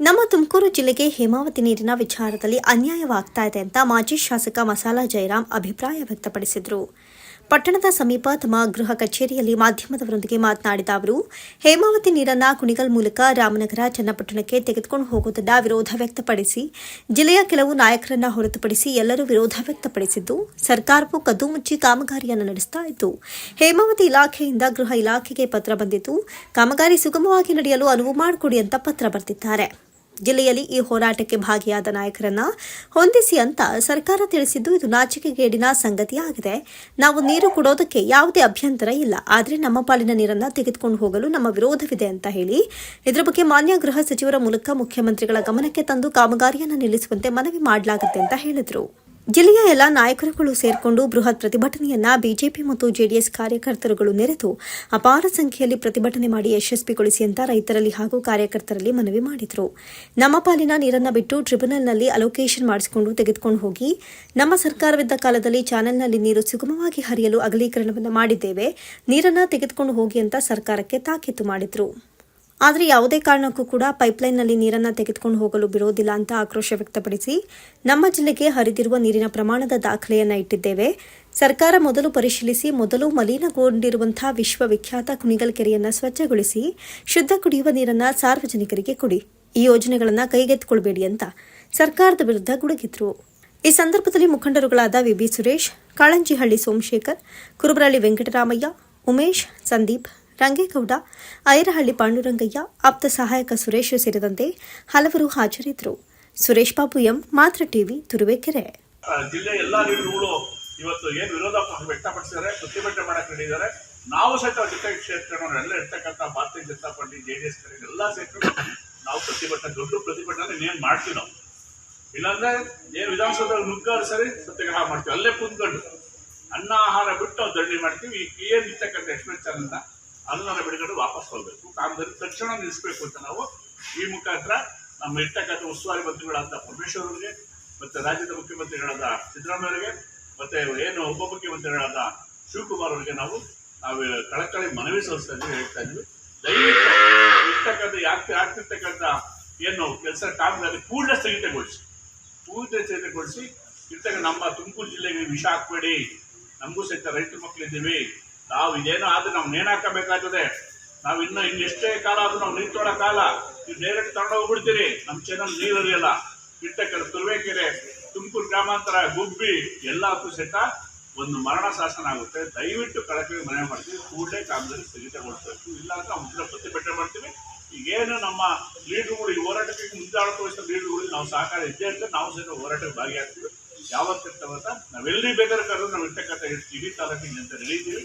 ನಮ್ಮ ತುಮಕೂರು ಜಿಲ್ಲೆಗೆ ಹೇಮಾವತಿ ನೀರಿನ ವಿಚಾರದಲ್ಲಿ ಅನ್ಯಾಯವಾಗ್ತಾ ಇದೆ ಅಂತ ಮಾಜಿ ಶಾಸಕ ಮಸಾಲಾ ಜಯರಾಮ್ ಅಭಿಪ್ರಾಯ ವ್ಯಕ್ತಪಡಿಸಿದರು. ಪಟ್ಟಣದ ಸಮೀಪ ತಮ್ಮ ಗೃಹ ಕಚೇರಿಯಲ್ಲಿ ಮಾಧ್ಯಮದವರೊಂದಿಗೆ ಮಾತನಾಡಿದ ಅವರು, ಹೇಮಾವತಿ ನೀರನ್ನು ಕುಣಿಗಲ್ ಮೂಲಕ ರಾಮನಗರ, ಚನ್ನಪಟ್ಟಣಕ್ಕೆ ತೆಗೆದುಕೊಂಡು ಹೋಗುವುದನ್ನು ವಿರೋಧ ವ್ಯಕ್ತಪಡಿಸಿ, ಜಿಲ್ಲೆಯ ಕೆಲವು ನಾಯಕರನ್ನ ಹೊರತುಪಡಿಸಿ ಎಲ್ಲರೂ ವಿರೋಧ ವ್ಯಕ್ತಪಡಿಸಿದ್ದು, ಸರ್ಕಾರವು ಕದ್ದು ಮುಚ್ಚಿ ಕಾಮಗಾರಿಯನ್ನು ನಡೆಸ್ತಾ ಇತ್ತು ಹೇಮಾವತಿ ಇಲಾಖೆಯಿಂದ ಗೃಹ ಇಲಾಖೆಗೆ ಪತ್ರ ಬಂದಿದ್ದು, ಕಾಮಗಾರಿ ಸುಗಮವಾಗಿ ನಡೆಯಲು ಅನುವು ಮಾಡಿಕೊಡಿ ಅಂತ ಪತ್ರ ಬರೆದಿದ್ದಾರೆ. ಜಿಲ್ಲೆಯಲ್ಲಿ ಈ ಹೋರಾಟಕ್ಕೆ ಭಾಗಿಯಾದ ನಾಯಕರನ್ನ ಹೊಂದಿಸಿ ಅಂತ ಸರ್ಕಾರ ತಿಳಿಸಿದ್ದು, ಇದು ನಾಚಿಕೆಗೇಡಿನ ಸಂಗತಿಯಾಗಿದೆ. ನಾವು ನೀರು ಕೊಡೋದಕ್ಕೆ ಯಾವುದೇ ಅಭ್ಯಂತರ ಇಲ್ಲ. ಆದರೆ ನಮ್ಮ ಪಾಲಿನ ನೀರನ್ನ ತೆಗೆದುಕೊಂಡು ಹೋಗಲು ನಮ್ಮ ವಿರೋಧವಿದೆ ಅಂತ ಹೇಳಿ, ಇದರ ಬಗ್ಗೆ ಮಾನ್ಯ ಗೃಹ ಸಚಿವರ ಮೂಲಕ ಮುಖ್ಯಮಂತ್ರಿಗಳ ಗಮನಕ್ಕೆ ತಂದು ಕಾಮಗಾರಿಯನ್ನು ನಿಲ್ಲಿಸುವಂತೆ ಮನವಿ ಮಾಡಲಾಗುತ್ತೆ ಅಂತ ಹೇಳಿದರು. ಜಿಲ್ಲೆಯ ಎಲ್ಲ ನಾಯಕರುಗಳು ಸೇರಿಕೊಂಡು ಬೃಹತ್ ಪ್ರತಿಭಟನೆಯನ್ನ ಬಿಜೆಪಿ ಮತ್ತು ಜೆಡಿಎಸ್ ಕಾರ್ಯಕರ್ತರುಗಳು ನೆರೆದು ಅಪಾರ ಸಂಖ್ಯೆಯಲ್ಲಿ ಪ್ರತಿಭಟನೆ ಮಾಡಿ ಯಶಸ್ವಿಗೊಳಿಸಿ ಅಂತ ರೈತರಲ್ಲಿ ಹಾಗೂ ಕಾರ್ಯಕರ್ತರಲ್ಲಿ ಮನವಿ ಮಾಡಿದರು. ನಮ್ಮ ಪಾಲಿನ ನೀರನ್ನು ಬಿಟ್ಟು ಟ್ರಿಬ್ಯುನಲ್ನಲ್ಲಿ ಅಲೋಕೇಶನ್ ಮಾಡಿಸಿಕೊಂಡು ತೆಗೆದುಕೊಂಡು ಹೋಗಿ ನಮ್ಮ ಸರ್ಕಾರವಿದ್ದ ಕಾಲದಲ್ಲಿ ಚಾನೆಲ್ನಲ್ಲಿ ನೀರು ಸುಗಮವಾಗಿ ಹರಿಯಲು ಅಗಲೀಕರಣವನ್ನು ಮಾಡಿದ್ದೇವೆ. ನೀರನ್ನು ತೆಗೆದುಕೊಂಡು ಹೋಗಿ ಅಂತ ಸರ್ಕಾರಕ್ಕೆ ತಾಕೀತು ಮಾಡಿದ್ರು. ಆದರೆ ಯಾವುದೇ ಕಾರಣಕ್ಕೂ ಕೂಡ ಪೈಪ್ಲೈನ್ನಲ್ಲಿ ನೀರನ್ನು ತೆಗೆದುಕೊಂಡು ಹೋಗಲು ಬಿಡೋದಿಲ್ಲ ಅಂತ ಆಕ್ರೋಶ ವ್ಯಕ್ತಪಡಿಸಿ, ನಮ್ಮ ಜಿಲ್ಲೆಗೆ ಹರಿದಿರುವ ನೀರಿನ ಪ್ರಮಾಣದ ದಾಖಲೆಯನ್ನು ಇಟ್ಟಿದ್ದೇವೆ. ಸರ್ಕಾರ ಮೊದಲು ಪರಿಶೀಲಿಸಿ, ಮೊದಲು ಮಲಿನಗೊಂಡಿರುವಂತಹ ವಿಶ್ವವಿಖ್ಯಾತ ಕುಣಿಗಲ್ ಕೆರೆಯನ್ನು ಸ್ವಚ್ಛಗೊಳಿಸಿ, ಶುದ್ಧ ಕುಡಿಯುವ ನೀರನ್ನು ಸಾರ್ವಜನಿಕರಿಗೆ ಕೊಡಿ. ಈ ಯೋಜನೆಗಳನ್ನು ಕೈಗೆತ್ತಿಕೊಳ್ಬೇಡಿ ಅಂತ ಸರ್ಕಾರದ ವಿರುದ್ಧ ಗುಡುಗಿದ್ರು. ಈ ಸಂದರ್ಭದಲ್ಲಿ ಮುಖಂಡರುಗಳಾದ ವಿಬಿ ಸುರೇಶ್, ಕಾಳಂಜಿಹಳ್ಳಿ ಸೋಮಶೇಖರ್ ಕುರುಬರಳ್ಳಿ ವೆಂಕಟರಾಮಯ್ಯ, ಉಮೇಶ್, ಸಂದೀಪ್ ರಂಗೇಗೌಡ, ಐರಹಳ್ಳಿ ಪಾಂಡುರಂಗಯ್ಯ, ಆಪ್ತ ಸಹಾಯಕ ಸುರೇಶ್ ಸೇರಿದಂತೆ ಹಲವರು ಹಾಜರಿದ್ದರು. Suresh Babu M, Matra TV, Turuvekere. ಜಿಲ್ಲೆ ಎಲ್ಲಾ ಇವತ್ತು ಏನು ವಿರೋಧ ವ್ಯಕ್ತಪಡಿಸಿದ್ದಾರೆ, ಪ್ರತಿಭಟನೆ ಮಾಡಕ್ಕೆ ನಡೆದಿದ್ದಾರೆ ನಾವು ಸಹಿತ ಜೊತೆ ಕ್ಷೇತ್ರಗಳನ್ನೆಲ್ಲ ಇರ್ತಕ್ಕಂಥ Bharatiya Janata party, J D S ಎಲ್ಲ ಸೇರ್ಕೊಂಡು ನಾವು ಪ್ರತಿಭಟನೆ, ದೊಡ್ಡ ಪ್ರತಿಭಟನೆ ಏನು ಮಾಡ್ತೀವಿ ನಾವು? ಇಲ್ಲಾಂದ್ರೆ ಏನು ವಿಧಾನಸೌಧ ನುಗ್ಗಾರು ಸರಿ, ಸತ್ಯಾಗ್ರಹ ಮಾಡ್ತೀವಿ, ಅಲ್ಲೇ ಕುಂತ್ಕೊಂಡು ಅನ್ನ, ಆಹಾರ ಬಿಟ್ಟು ನಾವು ದಂಡಿ ಮಾಡ್ತೀವಿ, ಈ ಏನ್ ಇರ್ತಕ್ಕಂಥ ಎಕ್ಸ್ಪ್ರೆಸ್ ಅನ್ನ ಅದನ್ನ ಬಿಡುಗಡೆ ವಾಪಸ್ ಹೋಗ್ಬೇಕು ಕಾಮಗಾರಿ ತಕ್ಷಣ ನಿಲ್ಲಿಸ್ಬೇಕು ಅಂತ ನಾವು ಈ ಮುಖಾಂತರ ನಮ್ಮ ಇರ್ತಕ್ಕಂಥ ಉಸ್ತುವಾರಿ ಮಂತ್ರಿಗಳಾದ ಪರಮೇಶ್ವರ್ ಅವರಿಗೆ, ಮತ್ತೆ ರಾಜ್ಯದ ಮುಖ್ಯಮಂತ್ರಿಗಳಾದ ಸಿದ್ದರಾಮಯ್ಯ ಅವರಿಗೆ, ಮತ್ತೆ ಏನು ಉಪಮುಖ್ಯಮಂತ್ರಿಗಳಾದ ಶಿವಕುಮಾರ್ ಅವರಿಗೆ ನಾವು ನಾವು ಕಳಕಳಿ ಮನವಿ ಸಲ್ಲಿಸ್ತಾ ಇದ್ದೀವಿ ಹೇಳ್ತಾ ಇದ್ವಿ. ದಯವಿಟ್ಟು ಇರ್ತಕ್ಕಂಥ ಯಾಕೆ, ಆಗ್ತಿರ್ತಕ್ಕಂಥ ಏನು ಕೆಲಸ ಕಾಮಗಾರಿ ಪೂರ್ಣ ಸ್ಥಗಿತಗೊಳಿಸಿ. ಪೂರ್ಣ ಸ್ಥಗಿತಗೊಳಿಸಿ ಇರ್ತಕ್ಕ ನಮ್ಮ ತುಮಕೂರು ಜಿಲ್ಲೆಗೆ ವಿಷ ಹಾಕಬೇಡಿ. ನಮಗೂ ಸಹಿತ ರೈತರ ಮಕ್ಕಳಿದ್ದೀವಿ. ನಾವು ಇದೇನೋ ಆದ್ರೆ ನಾವು ನೇಣು ಹಾಕಬೇಕಾಗ್ತದೆ. ನಾವು ಇನ್ನು ಇನ್ನೆಷ್ಟೇ ಕಾಲ ಆದ್ರೂ ನಾವು ನೀರು ಕಾಲ, ನೀವು ಡೈರೆಕ್ಟ್ ತಗೊಂಡು ಹೋಗ್ಬಿಡ್ತೀರಿ. ನಮ್ಮ ಚಾನಲ್ ನೀರು ಹರಿಯಲ್ಲ ಕೆಲ ತುರುವೇಕೆರೆ, ತುಮಕೂರು ಗ್ರಾಮಾಂತರ, ಗುಬ್ಬಿ ಎಲ್ಲಕ್ಕೂ ಸಹಿತ ಒಂದು ಮರಣ ಶಾಸನ ಆಗುತ್ತೆ. ದಯವಿಟ್ಟು ಕಳಪೆ ಮನೆ ಮಾಡ್ತೀವಿ. ಕೂಡಲೇ ಕಾಮಗಾರಿ ಸ್ಥಗಿತಗೊಳಿಸಬೇಕು. ಇಲ್ಲ ಅಂದ್ರೆ ನಾವು ಮುಂದೆ ಪ್ರತಿಭಟನೆ ಮಾಡ್ತೀವಿ. ಈಗೇನು ನಮ್ಮ ಲೀಡರ್ಗಳು, ಈ ಹೋರಾಟಕ್ಕೆ ವಹಿಸಿದ ಲೀಡರ್ಗಳಿಗೆ ನಾವು ಸಹಕಾರ ಇದ್ದೇ ಅಂತ ನಾವು ಸಹಿತ ಹೋರಾಟಕ್ಕೆ ಭಾಗಿಯಾಗ್ತೀವಿ. ಯಾವತ್ತಿರ್ತವಂತ ನಾವೆಲ್ಲಿ ಬೇಕಾದ್ರೆ ಕರೆದು ನಾವು ಇರ್ತಕ್ಕಂಥ ಇಡೀ ತಾಲೂಕಿಗೆ ಅಂತ ನಡೀತೀವಿ.